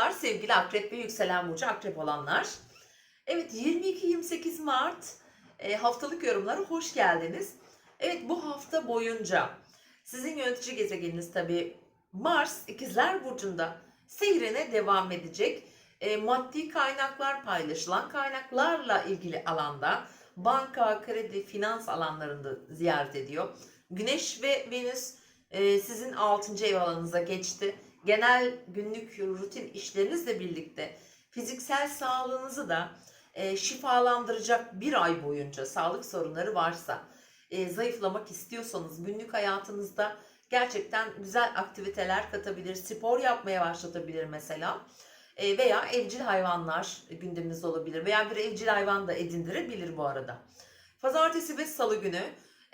Merhabalar sevgili akrep ve yükselen burcu akrep olanlar. Evet 22-28 Mart e, haftalık yorumlara hoş geldiniz. Evet bu hafta boyunca sizin yönetici gezegeniniz tabi Mars ikizler burcunda seyrine devam edecek. E, maddi kaynaklar paylaşılan kaynaklarla ilgili alanda banka, kredi, finans alanlarında ziyaret ediyor. Güneş ve Venüs e, sizin 6. ev alanınıza geçti genel günlük rutin işlerinizle birlikte fiziksel sağlığınızı da e, şifalandıracak bir ay boyunca sağlık sorunları varsa, e, zayıflamak istiyorsanız günlük hayatınızda gerçekten güzel aktiviteler katabilir, spor yapmaya başlatabilir mesela. E, veya evcil hayvanlar gündeminizde olabilir veya bir evcil hayvan da edindirebilir bu arada. Pazartesi ve salı günü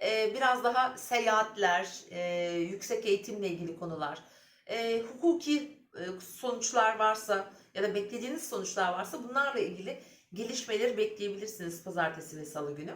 e, biraz daha seyahatler, e, yüksek eğitimle ilgili konular, e, hukuki e, sonuçlar varsa ya da beklediğiniz sonuçlar varsa bunlarla ilgili gelişmeleri bekleyebilirsiniz pazartesi ve salı günü.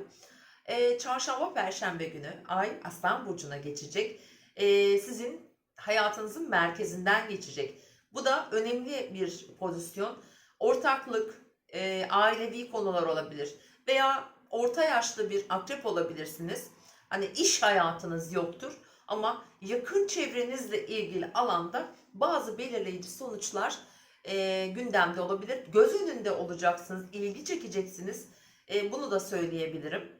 E, çarşamba, perşembe günü ay Aslan Burcu'na geçecek. E, sizin hayatınızın merkezinden geçecek. Bu da önemli bir pozisyon. Ortaklık, e, ailevi konular olabilir veya orta yaşlı bir akrep olabilirsiniz. Hani iş hayatınız yoktur ama yakın çevrenizle ilgili alanda bazı belirleyici sonuçlar e, gündemde olabilir. Göz önünde olacaksınız, ilgi çekeceksiniz. E, bunu da söyleyebilirim.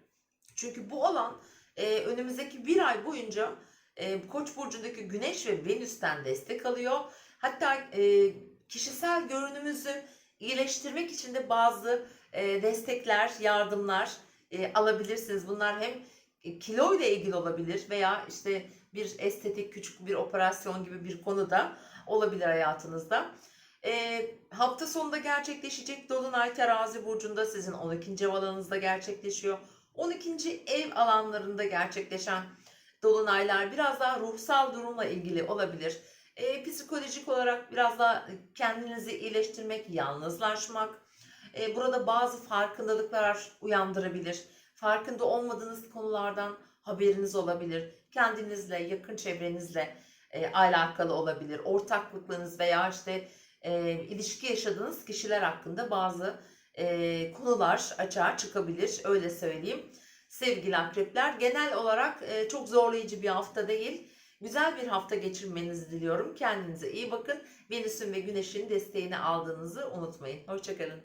Çünkü bu alan e, önümüzdeki bir ay boyunca e, Koç burcundaki Güneş ve Venüs'ten destek alıyor. Hatta e, kişisel görünümümüzü iyileştirmek için de bazı e, destekler, yardımlar e, alabilirsiniz. Bunlar hem kilo ile ilgili olabilir veya işte bir estetik küçük bir operasyon gibi bir konu da olabilir hayatınızda. E, hafta sonunda gerçekleşecek Dolunay Terazi Burcu'nda sizin 12. ev alanınızda gerçekleşiyor. 12. ev alanlarında gerçekleşen dolunaylar biraz daha ruhsal durumla ilgili olabilir. E, psikolojik olarak biraz daha kendinizi iyileştirmek, yalnızlaşmak, e, burada bazı farkındalıklar uyandırabilir. Farkında olmadığınız konulardan haberiniz olabilir. Kendinizle, yakın çevrenizle e, alakalı olabilir. Ortaklıklarınız veya işte e, ilişki yaşadığınız kişiler hakkında bazı e, konular açığa çıkabilir. Öyle söyleyeyim. Sevgili akrepler genel olarak e, çok zorlayıcı bir hafta değil. Güzel bir hafta geçirmenizi diliyorum. Kendinize iyi bakın. Venüs'ün ve Güneş'in desteğini aldığınızı unutmayın. Hoşçakalın.